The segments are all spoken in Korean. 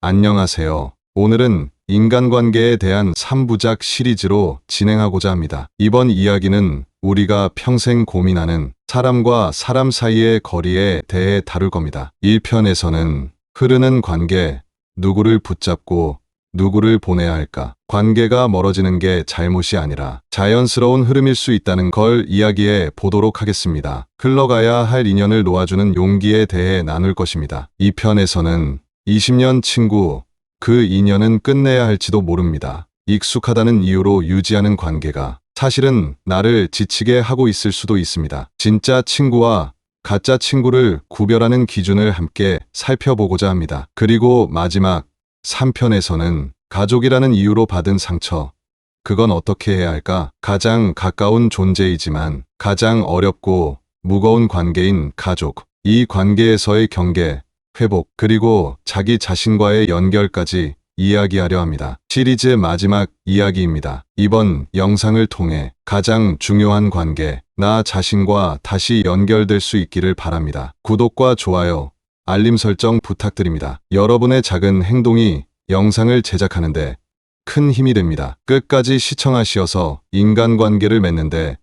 안녕하세요. 오늘은 인간관계에 대한 3부작 시리즈로 진행하고자 합니다. 이번 이야기는 우리가 평생 고민하는 사람과 사람 사이의 거리에 대해 다룰 겁니다. 1편에서는 흐르는 관계, 누구를 붙잡고 누구를 보내야 할까? 관계가 멀어지는 게 잘못이 아니라 자연스러운 흐름일 수 있다는 걸 이야기해 보도록 하겠습니다. 흘러가야 할 인연을 놓아주는 용기에 대해 나눌 것입니다. 2편에서는 20년 친구, 그 인연은 끝내야 할지도 모릅니다. 익숙하다는 이유로 유지하는 관계가 사실은 나를 지치게 하고 있을 수도 있습니다. 진짜 친구와 가짜 친구를 구별하는 기준을 함께 살펴보고자 합니다. 그리고 마지막 3편에서는 가족이라는 이유로 받은 상처, 그건 어떻게 해야 할까? 가장 가까운 존재이지만 가장 어렵고 무거운 관계인 가족, 이 관계에서의 경계, 회복, 그리고 자기 자신과의 연결까지 이야기하려 합니다. 시리즈 마지막 이야기입니다. 이번 영상을 통해 가장 중요한 관계, 나 자신과 다시 연결될 수 있기를 바랍니다. 구독과 좋아요, 알림 설정 부탁드립니다. 여러분의 작은 행동이 영상을 제작하는데 큰 힘이 됩니다. 끝까지 시청하시어서 인간관계를 맺는데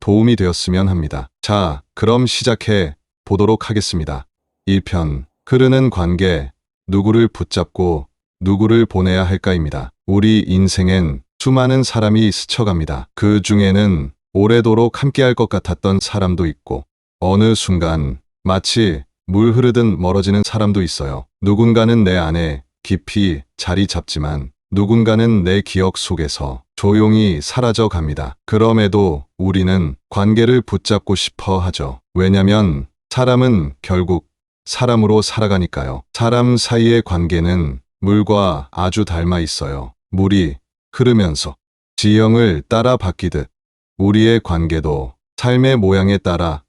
도움이 되었으면 합니다. 자, 그럼 시작해 보도록 하겠습니다. 1편 흐르는 관계, 누구를 붙잡고 누구를 보내야 할까입니다. 우리 인생엔 수많은 사람이 스쳐갑니다. 그 중에는 오래도록 함께할 것 같았던 사람도 있고, 어느 순간 마치 물 흐르듯 멀어지는 사람도 있어요. 누군가는 내 안에 깊이 자리 잡지만 누군가는 내 기억 속에서 조용히 사라져 갑니다. 그럼에도 우리는 관계를 붙잡고 싶어 하죠. 왜냐면 사람은 결국 사람으로 살아가니까요. 사람 사이의 관계는 물과 아주 닮아 있어요. 물이 흐르면서 지형을 따라 바뀌듯 우리의 관계도 삶의 모양에 따라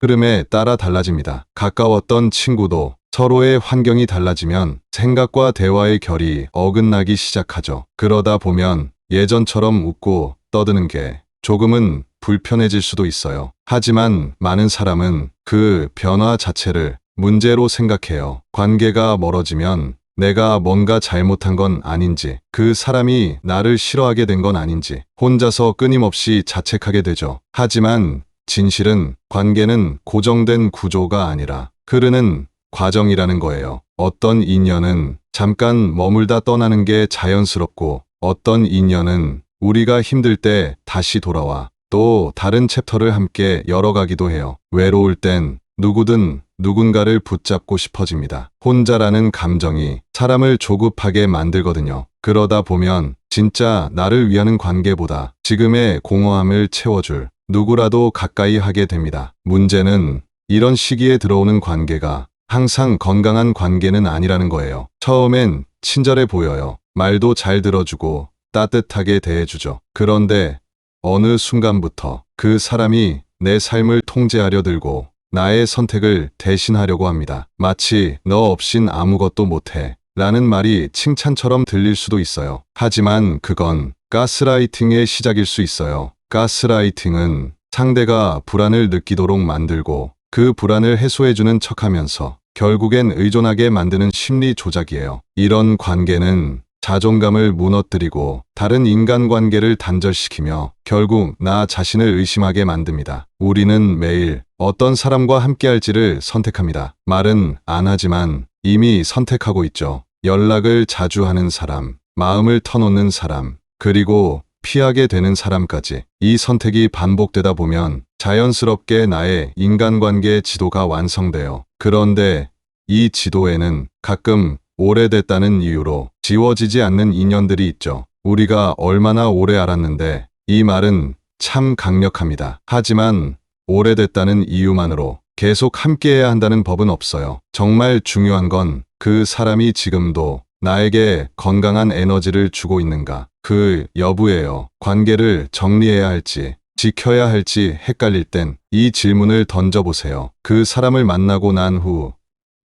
흐름에 따라 달라집니다. 가까웠던 친구도 서로의 환경이 달라지면 생각과 대화의 결이 어긋나기 시작하죠. 그러다 보면 예전처럼 웃고 떠드는 게 조금은 불편해질 수도 있어요. 하지만 많은 사람은 그 변화 자체를 문제로 생각해요. 관계가 멀어지면 내가 뭔가 잘못한 건 아닌지, 그 사람이 나를 싫어하게 된 건 아닌지, 혼자서 끊임없이 자책하게 되죠. 하지만 진실은 관계는 고정된 구조가 아니라 흐르는 과정이라는 거예요. 어떤 인연은 잠깐 머물다 떠나는 게 자연스럽고 어떤 인연은 우리가 힘들 때 다시 돌아와 또 다른 챕터를 함께 열어가기도 해요. 외로울 땐 누구든 누군가를 붙잡고 싶어집니다. 혼자라는 감정이 사람을 조급하게 만들거든요. 그러다 보면 진짜 나를 위하는 관계보다 지금의 공허함을 채워줄 누구라도 가까이 하게 됩니다. 문제는 이런 시기에 들어오는 관계가 항상 건강한 관계는 아니라는 거예요. 처음엔 친절해 보여요. 말도 잘 들어주고 따뜻하게 대해주죠. 그런데 어느 순간부터 그 사람이 내 삶을 통제하려 들고 나의 선택을 대신하려고 합니다. 마치 너 없인 아무것도 못해. 라는 말이 칭찬처럼 들릴 수도 있어요. 하지만 그건 가스라이팅의 시작일 수 있어요. 가스라이팅은 상대가 불안을 느끼도록 만들고 그 불안을 해소해주는 척하면서 결국엔 의존하게 만드는 심리 조작이에요. 이런 관계는 자존감을 무너뜨리고 다른 인간관계를 단절시키며 결국 나 자신을 의심하게 만듭니다. 우리는 매일 어떤 사람과 함께할지를 선택합니다. 말은 안 하지만 이미 선택하고 있죠. 연락을 자주 하는 사람, 마음을 터놓는 사람, 그리고 피하게 되는 사람까지 이 선택이 반복되다 보면 자연스럽게 나의 인간관계 지도가 완성돼요. 그런데 이 지도에는 가끔 오래됐다는 이유로 지워지지 않는 인연들이 있죠. 우리가 얼마나 오래 알았는데 이 말은 참 강력합니다. 하지만 오래됐다는 이유만으로 계속 함께해야 한다는 법은 없어요. 정말 중요한 건 그 사람이 지금도 나에게 건강한 에너지를 주고 있는가 그 여부예요. 관계를 정리해야 할지 지켜야 할지 헷갈릴 땐 이 질문을 던져보세요. 그 사람을 만나고 난 후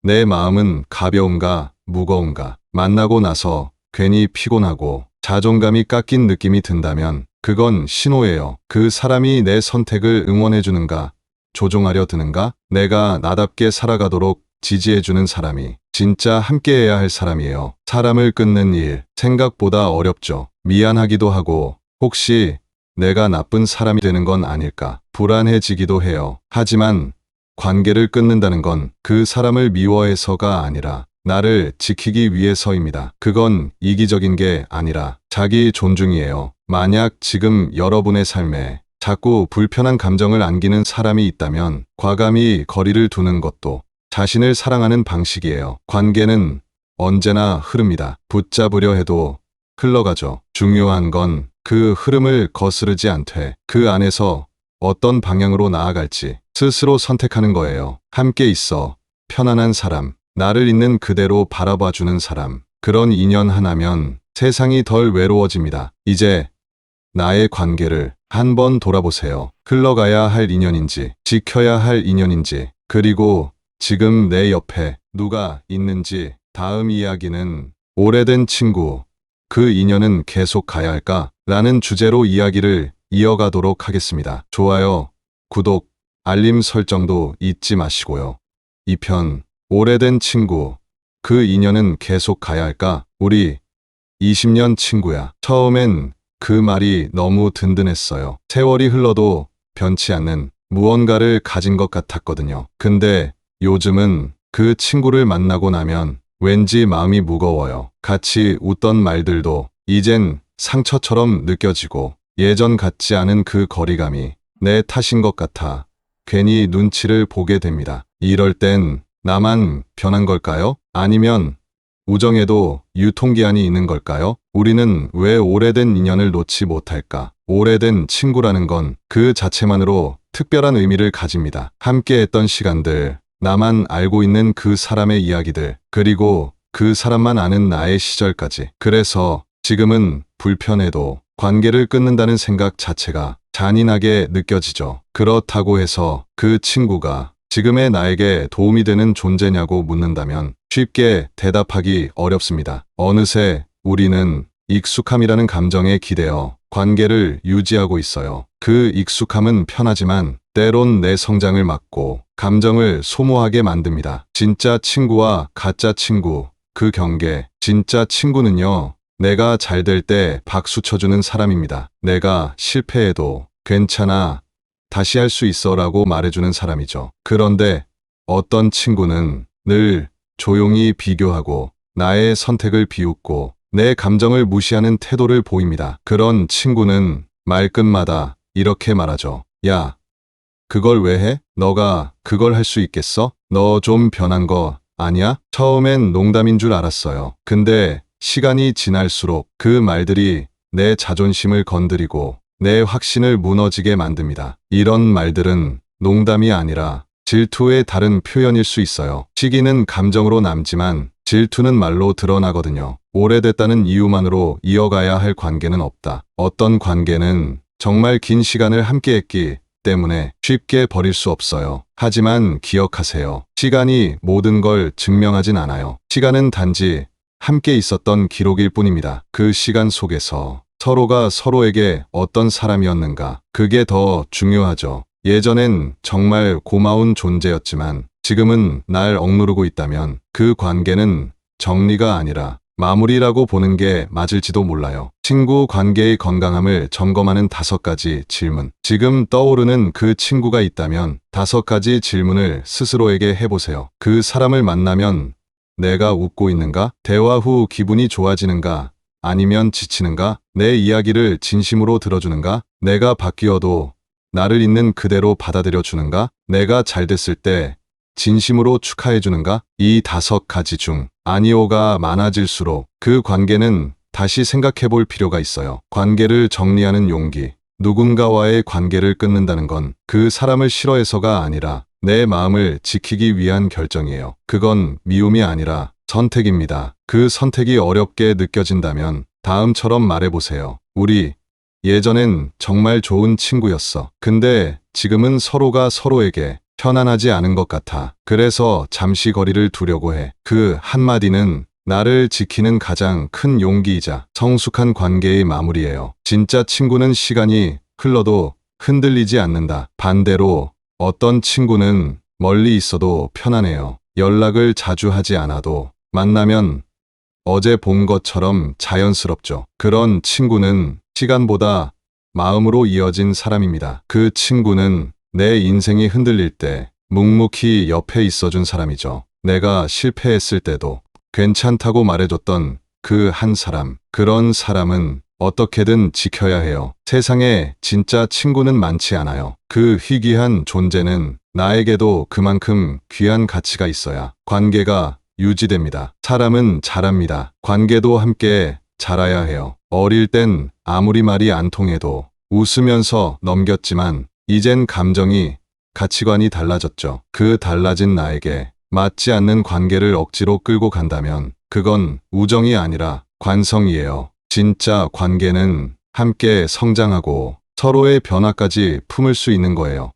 내 마음은 가벼운가 무거운가 만나고 나서 괜히 피곤하고 자존감이 깎인 느낌이 든다면 그건 신호예요. 그 사람이 내 선택을 응원해주는가 조종하려 드는가 내가 나답게 살아가도록 지지해주는 사람이 진짜 함께해야 할 사람이에요. 사람을 끊는 일, 생각보다 어렵죠. 미안하기도 하고, 혹시 내가 나쁜 사람이 되는 건 아닐까 불안해지기도 해요. 하지만 관계를 끊는다는 건 그 사람을 미워해서가 아니라 나를 지키기 위해서입니다. 그건 이기적인 게 아니라 자기 존중이에요. 만약 지금 여러분의 삶에 자꾸 불편한 감정을 안기는 사람이 있다면 과감히 거리를 두는 것도 자신을 사랑하는 방식이에요. 관계는 언제나 흐릅니다. 붙잡으려 해도 흘러가죠. 중요한 건 그 흐름을 거스르지 않되 그 안에서 어떤 방향으로 나아갈지 스스로 선택하는 거예요. 함께 있어 편안한 사람, 나를 있는 그대로 바라봐주는 사람, 그런 인연 하나면 세상이 덜 외로워집니다. 이제 나의 관계를 한번 돌아보세요. 흘러가야 할 인연인지, 지켜야 할 인연인지, 그리고 지금 내 옆에 누가 있는지, 다음 이야기는 오래된 친구, 그 인연은 계속 가야 할까? 라는 주제로 이야기를 이어가도록 하겠습니다. 좋아요, 구독, 알림 설정도 잊지 마시고요. 2편, 오래된 친구, 그 인연은 계속 가야 할까? 우리 20년 친구야. 처음엔 그 말이 너무 든든했어요. 세월이 흘러도 변치 않는 무언가를 가진 것 같았거든요. 근데 요즘은 그 친구를 만나고 나면 왠지 마음이 무거워요. 같이 웃던 말들도 이젠 상처처럼 느껴지고 예전 같지 않은 그 거리감이 내 탓인 것 같아 괜히 눈치를 보게 됩니다. 이럴 땐 나만 변한 걸까요? 아니면 우정에도 유통기한이 있는 걸까요? 우리는 왜 오래된 인연을 놓지 못할까? 오래된 친구라는 건 그 자체만으로 특별한 의미를 가집니다. 함께 했던 시간들, 나만 알고 있는 그 사람의 이야기들, 그리고 그 사람만 아는 나의 시절까지. 그래서 지금은 불편해도 관계를 끊는다는 생각 자체가 잔인하게 느껴지죠. 그렇다고 해서 그 친구가 지금의 나에게 도움이 되는 존재냐고 묻는다면 쉽게 대답하기 어렵습니다. 어느새 우리는 익숙함이라는 감정에 기대어 관계를 유지하고 있어요. 그 익숙함은 편하지만 때론 내 성장을 막고 감정을 소모하게 만듭니다. 진짜 친구와 가짜 친구, 그 경계. 진짜 친구는요, 내가 잘 될 때 박수 쳐주는 사람입니다. 내가 실패해도 괜찮아. 다시 할 수 있어 라고 말해주는 사람이죠. 그런데 어떤 친구는 늘 조용히 비교하고 나의 선택을 비웃고 내 감정을 무시하는 태도를 보입니다. 그런 친구는 말끝마다 이렇게 말하죠. 야, 그걸 왜 해? 너가 그걸 할 수 있겠어? 너 좀 변한 거 아니야? 처음엔 농담인 줄 알았어요. 근데 시간이 지날수록 그 말들이 내 자존심을 건드리고 내 확신을 무너지게 만듭니다. 이런 말들은 농담이 아니라 질투의 다른 표현일 수 있어요. 시기는 감정으로 남지만 질투는 말로 드러나거든요. 오래됐다는 이유만으로 이어가야 할 관계는 없다. 어떤 관계는 정말 긴 시간을 함께했기 때문에 쉽게 버릴 수 없어요. 하지만 기억하세요. 시간이 모든 걸 증명하진 않아요. 시간은 단지 함께 있었던 기록일 뿐입니다. 그 시간 속에서 서로가 서로에게 어떤 사람이었는가, 그게 더 중요하죠. 예전엔 정말 고마운 존재였지만 지금은 날 억누르고 있다면 그 관계는 정리가 아니라 마무리라고 보는 게 맞을지도 몰라요. 친구 관계의 건강함을 점검하는 다섯 가지 질문. 지금 떠오르는 그 친구가 있다면 다섯 가지 질문을 스스로에게 해보세요. 그 사람을 만나면 내가 웃고 있는가? 대화 후 기분이 좋아지는가? 아니면 지치는가? 내 이야기를 진심으로 들어주는가? 내가 바뀌어도 나를 있는 그대로 받아들여 주는가? 내가 잘 됐을 때 진심으로 축하해 주는가? 이 다섯 가지 중 아니오가 많아질수록 그 관계는 다시 생각해 볼 필요가 있어요. 관계를 정리하는 용기. 누군가와의 관계를 끊는다는 건 그 사람을 싫어해서가 아니라 내 마음을 지키기 위한 결정이에요. 그건 미움이 아니라 선택입니다. 그 선택이 어렵게 느껴진다면 다음처럼 말해보세요. 우리 예전엔 정말 좋은 친구였어. 근데 지금은 서로가 서로에게 편안하지 않은 것 같아. 그래서 잠시 거리를 두려고 해. 그 한마디는 나를 지키는 가장 큰 용기이자 성숙한 관계의 마무리예요. 진짜 친구는 시간이 흘러도 흔들리지 않는다. 반대로 어떤 친구는 멀리 있어도 편안해요. 연락을 자주 하지 않아도 만나면 어제 본 것처럼 자연스럽죠. 그런 친구는 시간보다 마음으로 이어진 사람입니다. 그 친구는 내 인생이 흔들릴 때 묵묵히 옆에 있어준 사람이죠. 내가 실패했을 때도 괜찮다고 말해줬던 그 한 사람. 그런 사람은 어떻게든 지켜야 해요. 세상에 진짜 친구는 많지 않아요. 그 희귀한 존재는 나에게도 그만큼 귀한 가치가 있어야 관계가 유지됩니다. 사람은 자랍니다. 관계도 함께 자라야 해요. 어릴 땐 아무리 말이 안 통해도 웃으면서 넘겼지만 이젠 감정이 가치관이 달라졌죠. 그 달라진 나에게 맞지 않는 관계를 억지로 끌고 간다면 그건 우정이 아니라 관성이에요. 진짜 관계는 함께 성장하고 서로의 변화까지 품을 수 있는 거예요.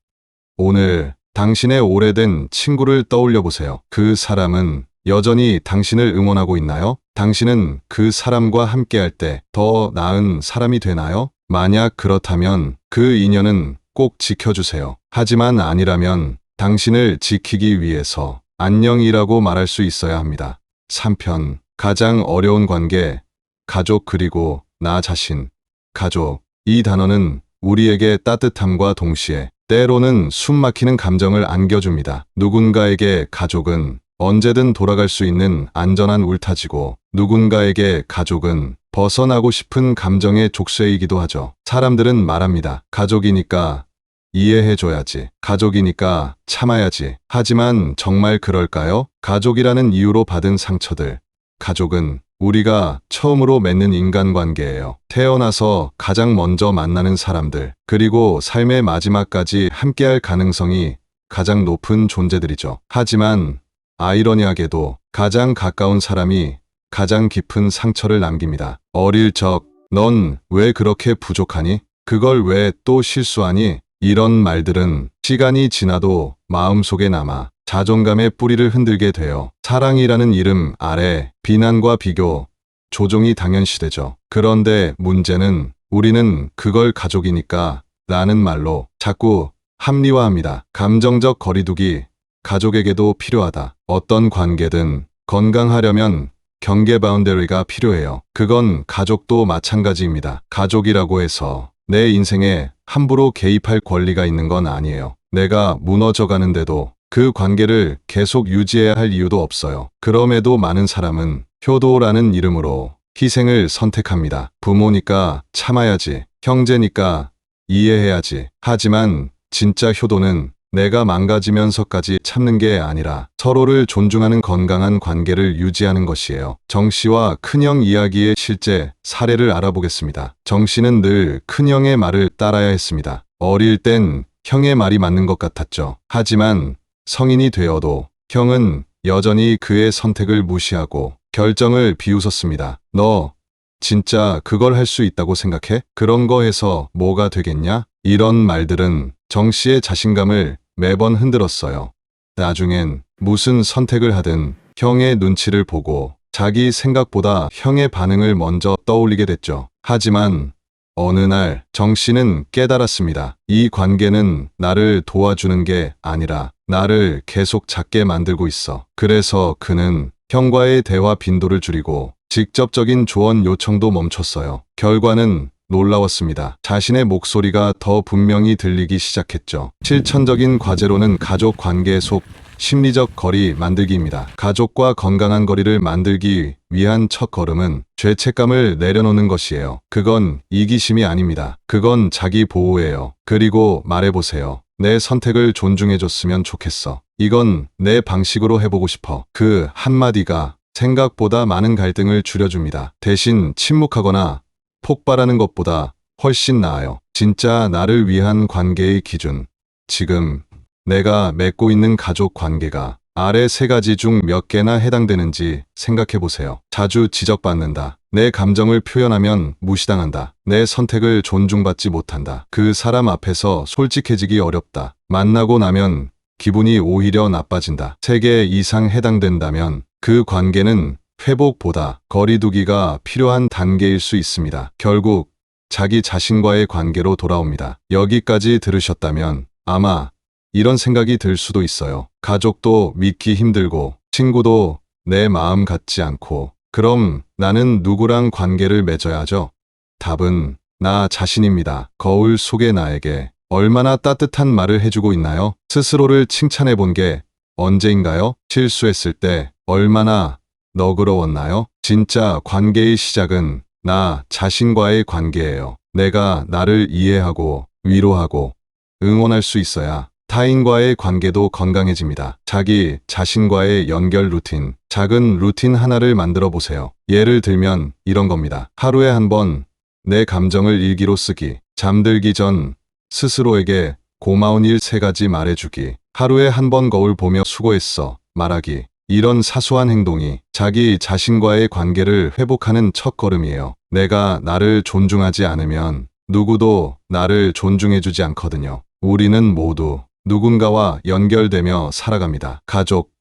오늘 당신의 오래된 친구를 떠올려 보세요. 그 사람은 여전히 당신을 응원하고 있나요? 당신은 그 사람과 함께할 때 더 나은 사람이 되나요? 만약 그렇다면 그 인연은 꼭 지켜주세요. 하지만 아니라면 당신을 지키기 위해서 안녕이라고 말할 수 있어야 합니다. 3편 가장 어려운 관계 가족 그리고 나 자신 가족 이 단어는 우리에게 따뜻함과 동시에 때로는 숨막히는 감정을 안겨줍니다. 누군가에게 가족은 언제든 돌아갈 수 있는 안전한 울타지고 누군가에게 가족은 벗어나고 싶은 감정의 족쇄이기도 하죠. 사람들은 말합니다. 가족이니까 이해해줘야지. 가족이니까 참아야지. 하지만 정말 그럴까요? 가족이라는 이유로 받은 상처들. 가족은 우리가 처음으로 맺는 인간관계예요. 태어나서 가장 먼저 만나는 사람들, 그리고 삶의 마지막까지 함께할 가능성이 가장 높은 존재들이죠. 하지만 아이러니하게도 가장 가까운 사람이 가장 깊은 상처를 남깁니다. 어릴 적, 넌 왜 그렇게 부족하니? 그걸 왜 또 실수하니? 이런 말들은 시간이 지나도 마음속에 남아 자존감의 뿌리를 흔들게 돼요. 사랑이라는 이름 아래 비난과 비교, 조종이 당연시되죠. 그런데 문제는 우리는 그걸 가족이니까 라는 말로 자꾸 합리화합니다. 감정적 거리두기, 가족에게도 필요하다. 어떤 관계든 건강하려면 경계 바운더리가 필요해요. 그건 가족도 마찬가지입니다. 가족이라고 해서 내 인생에 함부로 개입할 권리가 있는 건 아니에요. 내가 무너져 가는데도 그 관계를 계속 유지해야 할 이유도 없어요. 그럼에도 많은 사람은 효도라는 이름으로 희생을 선택합니다. 부모니까 참아야지. 형제니까 이해해야지. 하지만 진짜 효도는 내가 망가지면서까지 참는 게 아니라 서로를 존중하는 건강한 관계를 유지하는 것이에요. 정 씨와 큰형 이야기의 실제 사례를 알아보겠습니다. 정 씨는 늘 큰형의 말을 따라야 했습니다. 어릴 땐 형의 말이 맞는 것 같았죠. 하지만 성인이 되어도 형은 여전히 그의 선택을 무시하고 결정을 비웃었습니다. 너 진짜 그걸 할 수 있다고 생각해? 그런 거 해서 뭐가 되겠냐? 이런 말들은 정 씨의 자신감을 매번 흔들었어요. 나중엔 무슨 선택을 하든 형의 눈치를 보고 자기 생각보다 형의 반응을 먼저 떠올리게 됐죠. 하지만 어느 날 정 씨는 깨달았습니다. 이 관계는 나를 도와주는 게 아니라 나를 계속 작게 만들고 있어. 그래서 그는 형과의 대화 빈도를 줄이고 직접적인 조언 요청도 멈췄어요. 결과는 놀라웠습니다. 자신의 목소리가 더 분명히 들리기 시작했죠. 실천적인 과제로는 가족 관계 속 심리적 거리 만들기입니다. 가족과 건강한 거리를 만들기 위한 첫 걸음은 죄책감을 내려놓는 것이에요. 그건 이기심이 아닙니다. 그건 자기 보호예요. 그리고 말해보세요. 내 선택을 존중해줬으면 좋겠어. 이건 내 방식으로 해보고 싶어. 그 한마디가 생각보다 많은 갈등을 줄여줍니다. 대신 침묵하거나 폭발하는 것보다 훨씬 나아요. 진짜 나를 위한 관계의 기준. 지금 내가 맺고 있는 가족 관계가 아래 세 가지 중 몇 개나 해당되는지 생각해 보세요. 자주 지적받는다. 내 감정을 표현하면 무시당한다. 내 선택을 존중받지 못한다. 그 사람 앞에서 솔직해지기 어렵다. 만나고 나면 기분이 오히려 나빠진다. 세 개 이상 해당된다면 그 관계는 회복보다 거리두기가 필요한 단계일 수 있습니다. 결국 자기 자신과의 관계로 돌아옵니다. 여기까지 들으셨다면 아마 이런 생각이 들 수도 있어요. 가족도 믿기 힘들고, 친구도 내 마음 같지 않고, 그럼 나는 누구랑 관계를 맺어야 하죠? 답은 나 자신입니다. 거울 속의 나에게 얼마나 따뜻한 말을 해주고 있나요? 스스로를 칭찬해 본 게 언제인가요? 실수했을 때 얼마나 너그러웠나요? 진짜 관계의 시작은 나 자신과의 관계예요. 내가 나를 이해하고 위로하고 응원할 수 있어야 타인과의 관계도 건강해집니다. 자기 자신과의 연결 루틴, 작은 루틴 하나를 만들어 보세요. 예를 들면 이런 겁니다. 하루에 한 번 내 감정을 일기로 쓰기, 잠들기 전 스스로에게 고마운 일 세 가지 말해주기, 하루에 한 번 거울 보며 수고했어 말하기, 이런 사소한 행동이 자기 자신과의 관계를 회복하는 첫 걸음이에요. 내가 나를 존중하지 않으면 누구도 나를 존중해주지 않거든요. 우리는 모두 누군가와 연결되며 살아갑니다. 가족,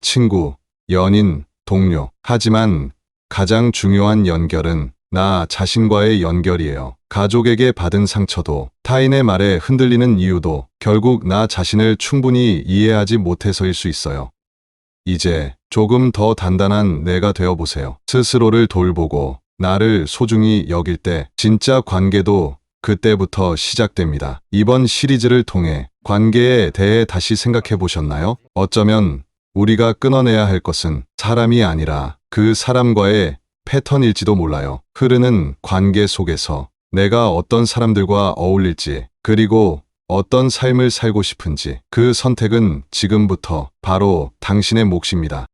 친구, 연인, 동료. 하지만 가장 중요한 연결은 나 자신과의 연결이에요. 가족에게 받은 상처도 타인의 말에 흔들리는 이유도 결국 나 자신을 충분히 이해하지 못해서일 수 있어요. 이제 조금 더 단단한 내가 되어 보세요. 스스로를 돌보고 나를 소중히 여길 때 진짜 관계도 그때부터 시작됩니다. 이번 시리즈를 통해 관계에 대해 다시 생각해 보셨나요? 어쩌면 우리가 끊어내야 할 것은 사람이 아니라 그 사람과의 패턴일지도 몰라요. 흐르는 관계 속에서 내가 어떤 사람들과 어울릴지, 그리고 어떤 삶을 살고 싶은지 그 선택은 지금부터 바로 당신의 몫입니다.